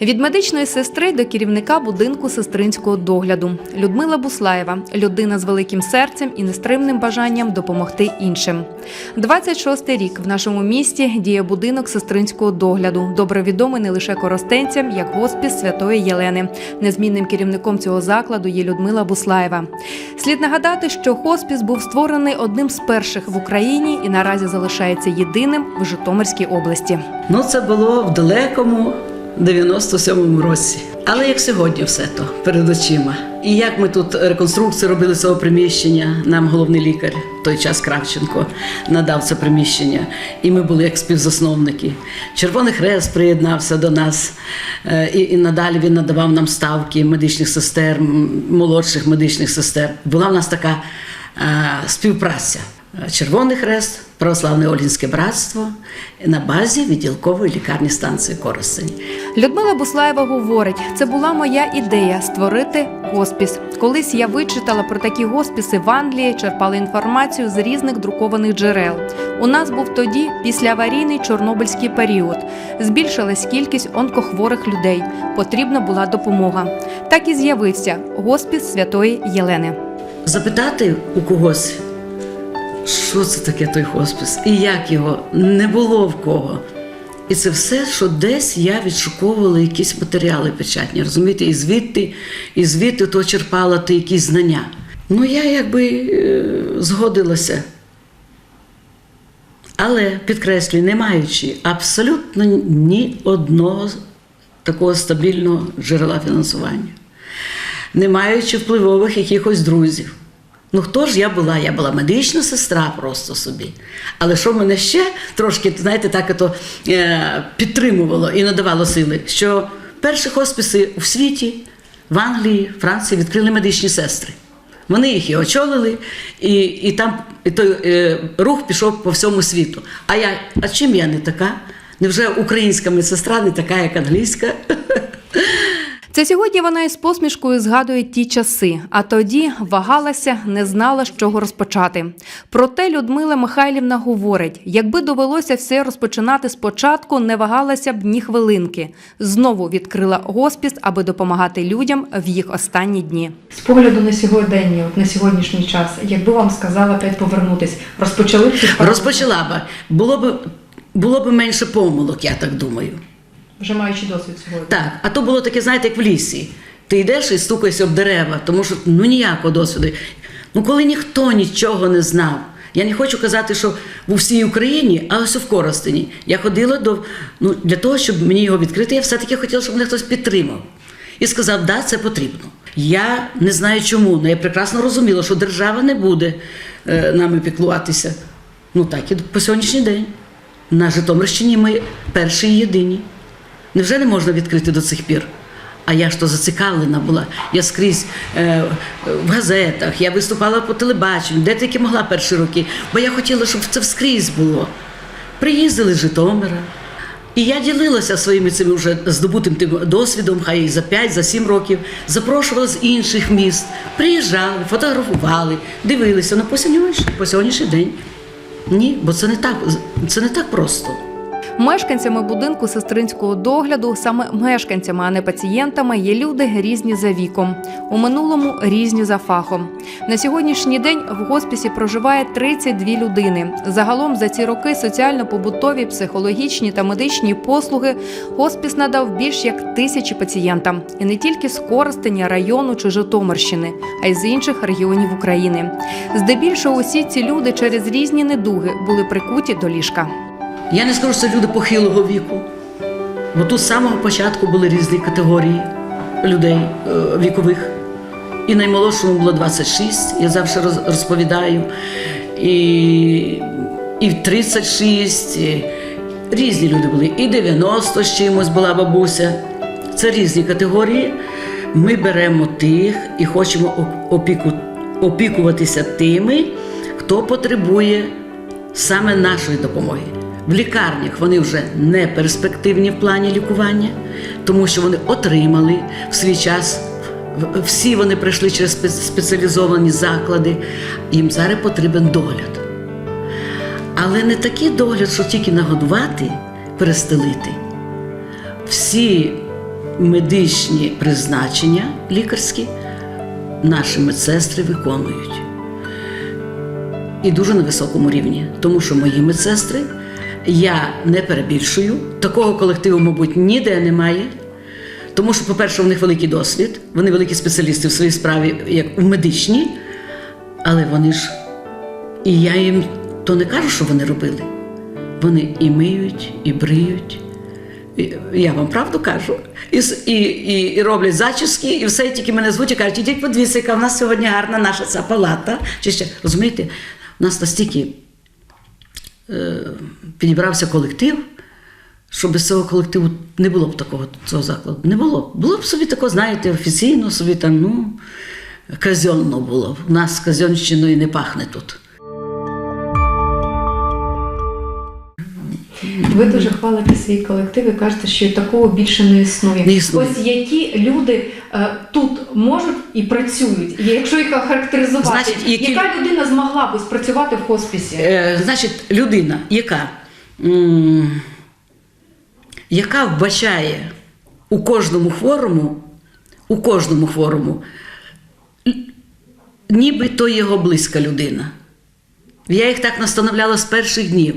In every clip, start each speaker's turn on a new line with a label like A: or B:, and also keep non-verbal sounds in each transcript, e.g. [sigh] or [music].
A: Від медичної сестри до керівника будинку сестринського догляду Людмила Буслаєва людина з великим серцем і нестримним бажанням допомогти іншим. 26-й рік в нашому місті діє будинок сестринського догляду, добре відомий не лише коростенцям, як госпіс Святої Єлени. Незмінним керівником цього закладу є Людмила Буслаєва. Слід нагадати, що хоспіс був створений одним з перших в Україні і наразі залишається єдиним в Житомирській області.
B: Ну, це було в далекому 97-му році. Але як сьогодні все то перед очима. І як ми тут реконструкцію робили цього приміщення, нам головний лікар, в той час Кравченко, надав це приміщення. І ми були як співзасновники. Червоний Хрест приєднався до нас, е, і, і надалі він надавав нам ставки медичних сестер, молодших медичних сестер. Була в нас така е, співпраця. Червоний Хрест, Православне Олінське братство на базі відділкової лікарні станції Коростень.
A: Людмила Буслаєва говорить, це була моя ідея створити госпіс. Колись я вичитала про такі госпіси в Англії, черпала інформацію з різних друкованих джерел. У нас був тоді післяаварійний чорнобильський період. Збільшилась кількість онкохворих людей. Потрібна була допомога. Так і з'явився госпіс Святої Єлени.
B: Запитати у когось, що це таке той хоспіс і як його не було в кого. І це все, що десь я відшуковувала якісь матеріали печатні, розумієте, і звідти, і звідти то черпала ти якісь знання. Ну, я якби е, згодилася. Але підкреслюю, не маючи абсолютно ні одного такого стабільного джерела фінансування, не маючи впливових якихось друзів. Ну хто ж я була? Я була медична сестра просто собі. Але що мене ще трошки, знаєте, так ото, е, підтримувало і надавало сили, що перші хосписи в світі, в Англії, Франції відкрили медичні сестри. Вони їх і очолили, і, і там і той е, рух пішов по всьому світу. А я, а чим я не така? Невже українська медсестра не така, як англійська? [laughs]
A: Це сьогодні вона із посмішкою згадує ті часи, а тоді вагалася, не знала, з чого розпочати. Проте Людмила Михайлівна говорить: якби довелося все розпочинати спочатку, не вагалася б ні хвилинки. Знову відкрила госпіс, аби допомагати людям в їх останні дні.
C: З погляду на сьогодення, от на сьогоднішній час, якби вам сказала опять повернутись, розпочали б?
B: Розпочала б. Було б, було б менше помилок, я так думаю.
C: Вже маючи досвід сьогодні.
B: Так, а то було таке, знаєте, як в лісі. Ти йдеш і стукаєшся об дерева, тому що ну ніякого досвіду. Ну коли ніхто нічого не знав. Я не хочу казати, що в усій Україні, а ось в Коростені. Я ходила до ну для того, щоб мені його відкрити. Я все-таки хотіла, щоб мене хтось підтримав. І сказав, да, це потрібно. Я не знаю чому, але я прекрасно розуміла, що держава не буде е, нами піклуватися. Ну так і по сьогоднішній день. На Житомирщині ми перші і єдині. Невже не можна відкрити до цих пір? А я ж то зацікавлена була. Я скрізь е, в газетах, я виступала по телебаченню, де тільки могла перші роки, бо я хотіла, щоб це вскрізь було. Приїздили з Житомира. І я ділилася своїм цим вже здобутим тим досвідом, хай і за 5, за 7 років, запрошувала з інших міст, приїжджали, фотографували, дивилися. Ну, по сьогоднішній день. Ні, бо це не так, це не так просто.
A: Мешканцями будинку сестринського догляду, саме мешканцями, а не пацієнтами, є люди різні за віком, у минулому різні за фахом. На сьогоднішній день в госпісі проживає 32 людини. Загалом за ці роки соціально-побутові, психологічні та медичні послуги госпіс надав більш як тисячі пацієнтам, і не тільки з Коростеня, району чи Житомирщини, а й з інших регіонів України. Здебільшого усі ці люди через різні недуги були прикуті до ліжка.
B: Я не скажу, що це люди похилого віку. Бо тут з самого початку були різні категорії людей е, вікових. І наймолодшому було 26, я завжди розповідаю. І, і в 36, і різні люди були. І 90 з чимось була бабуся. Це різні категорії. Ми беремо тих і хочемо опіку, опікуватися тими, хто потребує саме нашої допомоги. В лікарнях вони вже не перспективні в плані лікування, тому що вони отримали в свій час. Всі вони пройшли через спеціалізовані заклади, їм зараз потрібен догляд. Але не такий догляд, що тільки нагодувати, перестелити. Всі медичні призначення лікарські наші медсестри виконують. І дуже на високому рівні. Тому що мої медсестри, я не перебільшую, такого колективу, мабуть, ніде немає. Тому що, по-перше, у них великий досвід, вони великі спеціалісти в своїй справі, як у медичній, але вони ж, і я їм то не кажу, що вони робили. Вони і миють, і бриють. Я вам правду кажу. І, і, і, і роблять зачіски, і все, і тільки мене звуть і кажуть, ідіть подивіться, яка в нас сьогодні гарна наша ця палата. Чи ще, розумієте, у нас настільки підібрався колектив, що без цього колективу не було б такого цього закладу. Не було. Було б собі такого, знаєте, офіційно, собі там, ну, казьонно було. У нас казьонщиною не пахне тут.
C: Ви дуже хвалите свій колектив і кажете, що такого більше не існує.
B: Не існує.
C: Ось які люди е, тут можуть і працюють, І якщо їх охарактеризувати,
B: Значить, які-
C: яка людина змогла б ось працювати в хоспісі?
B: Е, значить, людина, яка, м, яка вбачає у кожному хворому, у кожному хворому, ніби то його близька людина. Я їх так настановляла з перших днів.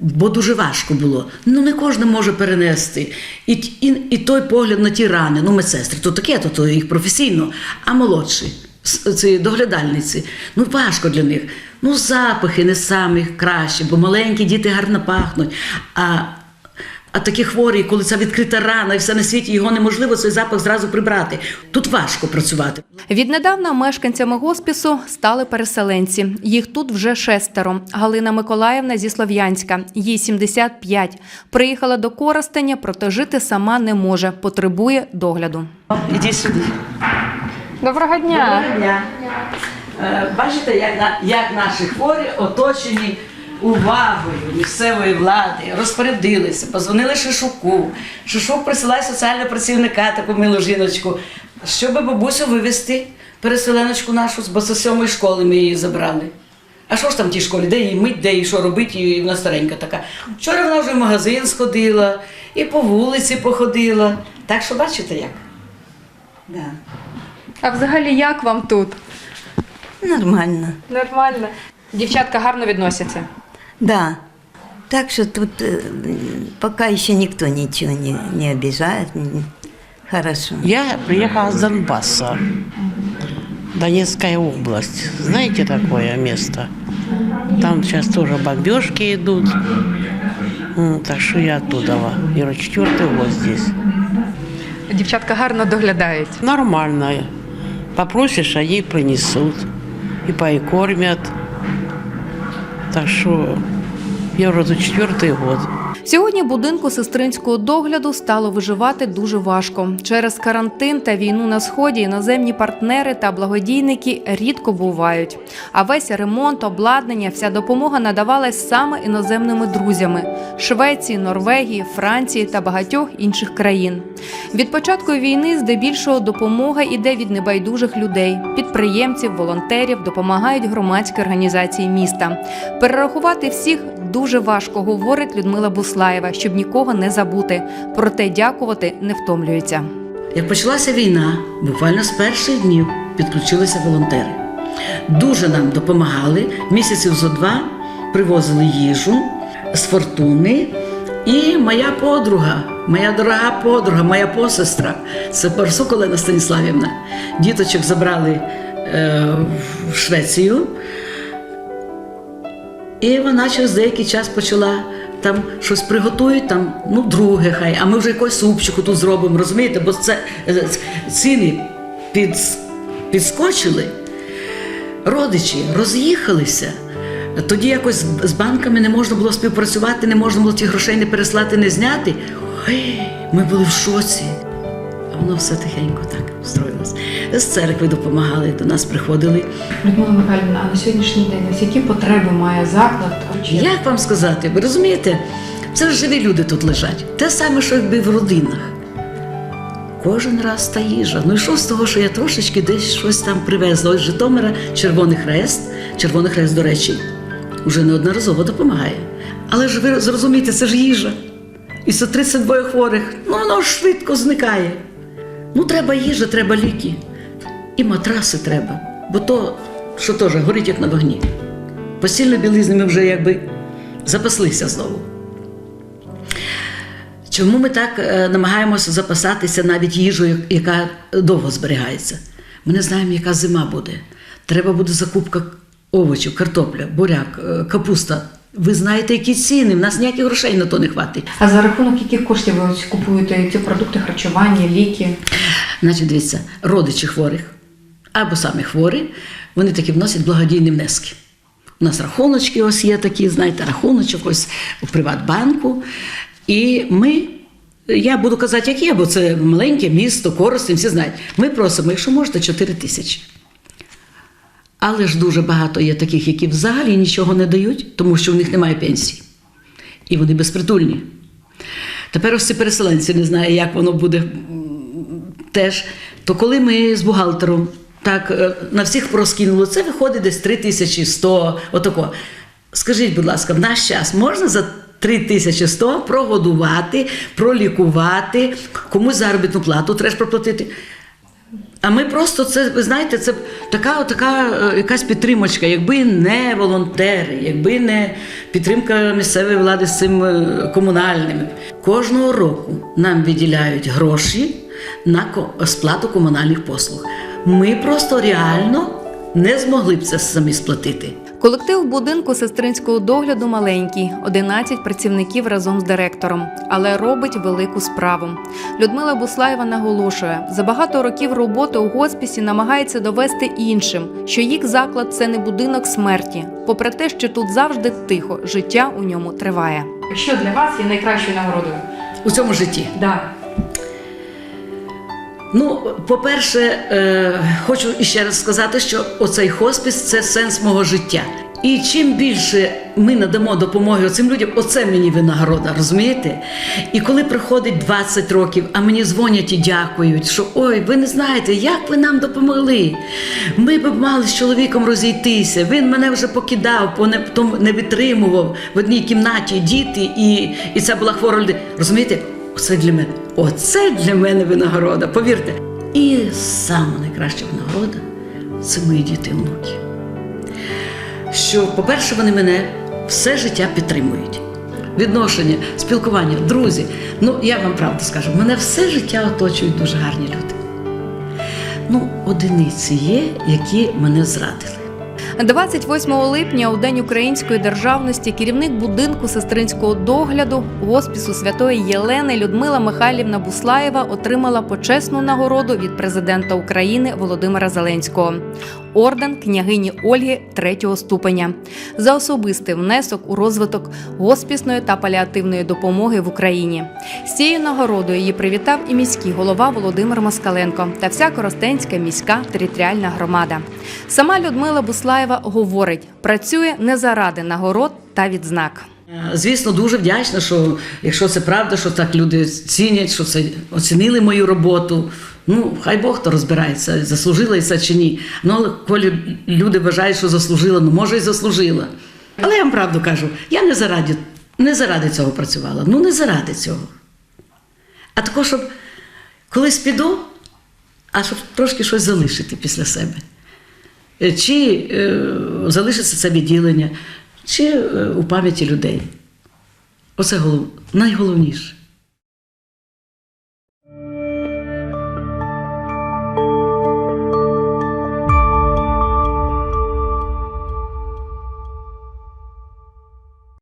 B: Бо дуже важко було. Ну не кожен може перенести. І, і, і той погляд на ті рани, ну медсестри, то таке, то, то їх професійно, а молодші, ці доглядальниці, ну важко для них. Ну, запахи не самі кращі, бо маленькі діти гарно пахнуть. А, а такі хворі, коли це відкрита рана, і все на світі, його неможливо цей запах зразу прибрати. Тут важко працювати.
A: Віднедавна мешканцями госпісу стали переселенці. Їх тут вже шестеро. Галина Миколаївна зі Слов'янська, їй 75. Приїхала до Коростеня, проте жити сама не може, потребує догляду.
B: Іди сюди.
A: Доброго
B: дня. Е, Бачите, як, на, як наші хворі оточені увагою місцевої влади, розпорядилися, позвонили Шишуку. Шишук присилає соціального працівника, таку милу жіночку, щоб бабусю вивезти переселеночку нашу, бо з сьомої школи ми її забрали. А що ж там в тій школі? Де її мить, де її що робити, і вона старенька така. Вчора вона вже в магазин сходила, і по вулиці походила. Так що бачите як? Да.
A: А взагалі як вам тут?
D: Нормально.
A: Нормально. Дівчатка гарно відносяться.
D: Да. Так что тут э, пока еще никто ничего не, не обижает. Хорошо.
E: Я приехала с Донбасса, Донецкая область. Знаете такое место? Там сейчас тоже бомбежки идут. Так что я оттуда. Уже четвертый год здесь.
A: Дівчатка гарно доглядають.
E: Нормально. Попросишь, они принесут. И покормят. Так что я уже тут четвертый год.
A: Сьогодні будинку сестринського догляду стало виживати дуже важко. Через карантин та війну на сході іноземні партнери та благодійники рідко бувають. А весь ремонт, обладнання, вся допомога надавалась саме іноземними друзями Швеції, Норвегії, Франції та багатьох інших країн. Від початку війни здебільшого допомога іде від небайдужих людей, підприємців, волонтерів, допомагають громадські організації міста. Перерахувати всіх дуже важко, говорить Людмила Буслаєва, щоб нікого не забути. Проте дякувати не втомлюється.
B: Як почалася війна, буквально з перших днів підключилися волонтери. Дуже нам допомагали. Місяців зо два привозили їжу з фортуни. І моя подруга, моя дорога подруга, моя посестра, це Парсук Олена Станіславівна. Діточок забрали е, в Швецію. І вона через деякий час почала там щось приготують, там, ну, друге хай, а ми вже якось супчику тут зробимо, розумієте? Бо це е, ціни під, підскочили, родичі роз'їхалися. Тоді якось з- банками не можна було співпрацювати, не можна було ті грошей не переслати, не зняти. Ой, ми були в шоці. А воно все тихенько так строїлось. З церкви допомагали, до нас приходили.
C: Людмила Михайлівна, а на сьогоднішній день ось які потреби має заклад?
B: Як вам сказати? Ви розумієте, це ж живі люди тут лежать. Те саме, що якби в родинах. Кожен раз та їжа. Ну і що з того, що я трошечки десь щось там привезла. Ось Житомира Червоний Хрест. Червоний Хрест, до речі, вже неодноразово допомагає. Але ж ви зрозумієте, це ж їжа. і 132 хворих, ну воно швидко зникає. Ну, треба їжа, треба ліки. І матраси треба. Бо то, що теж, горить як на вогні. Постільно білизни ми вже якби запаслися знову. Чому ми так е, намагаємося запасатися навіть їжею, яка довго зберігається? Ми не знаємо, яка зима буде. Треба буде закупка овочів, картопля, буряк, е, капуста. Ви знаєте, які ціни, в нас ніяких грошей на то не хватить.
C: А за рахунок яких коштів ви купуєте ці продукти харчування, ліки?
B: Значить, дивіться, родичі хворих або самі хворі, вони такі вносять благодійні внески. У нас рахуночки ось є такі, знаєте, рахуночок ось у Приватбанку. І ми, я буду казати, як є, бо це маленьке місто, Коростень, всі знають. Ми просимо, якщо можете, 4 тисячі. Але ж дуже багато є таких, які взагалі нічого не дають, тому що в них немає пенсії. І вони безпритульні. Тепер ось ці переселенці не знаю, як воно буде теж. То коли ми з бухгалтером так е, на всіх проскинули, це виходить десь 3100, отако. Скажіть, будь ласка, в наш час можна за 3100 прогодувати, пролікувати, комусь заробітну плату треба проплатити. А ми просто це, ви знаєте, це така, така е, якась підтримочка, якби не волонтери, якби не підтримка місцевої влади з цим е, комунальним. Кожного року нам виділяють гроші на сплату комунальних послуг. Ми просто реально не змогли б це самі сплатити.
A: Колектив будинку сестринського догляду маленький, 11 працівників разом з директором, але робить велику справу. Людмила Буслаєва наголошує, за багато років роботи у госпісі намагається довести іншим, що їх заклад це не будинок смерті, попри те, що тут завжди тихо, життя у ньому триває.
C: Що для вас є найкращою нагородою?
B: У цьому житті.
C: Да.
B: Ну, по-перше, е, хочу іще раз сказати, що оцей хоспіс це сенс мого життя. І чим більше ми надамо допомоги цим людям, оце мені винагорода, розумієте? І коли приходить 20 років, а мені дзвонять і дякують, що ой, ви не знаєте, як ви нам допомогли. Ми б мали з чоловіком розійтися. Він мене вже покидав, не витримував в одній кімнаті діти, і, і це була хвора людина. Розумієте? Оце для мене. Оце для мене винагорода, повірте. І сама найкраща винагорода це мої діти внуки. Що, по-перше, вони мене все життя підтримують. Відношення, спілкування, друзі. Ну, я вам правду скажу, мене все життя оточують дуже гарні люди. Ну, одиниці є, які мене зрадили.
A: 28 липня, у День української державності, керівник будинку сестринського догляду госпісу святої Єлени Людмила Михайлівна Буслаєва отримала почесну нагороду від президента України Володимира Зеленського. Орден княгині Ольги третього ступеня за особистий внесок у розвиток госпісної та паліативної допомоги в Україні. З цією нагородою її привітав і міський голова Володимир Москаленко та вся Коростенська міська територіальна громада. Сама Людмила Буслаєва говорить, працює не заради нагород та відзнак.
B: Звісно, дуже вдячна, що якщо це правда, що так люди цінять, що це оцінили мою роботу. Ну, хай Бог то розбирається, заслужила це чи ні. Ну, але коли люди вважають, що заслужила, ну може і заслужила. Але я вам правду кажу, я не заради, не заради цього працювала. Ну, не заради цього. А також, щоб колись піду, а щоб трошки щось залишити після себе. Е, Чи е, залишиться це відділення, чи е, у пам'яті людей. Оце голов... найголовніше.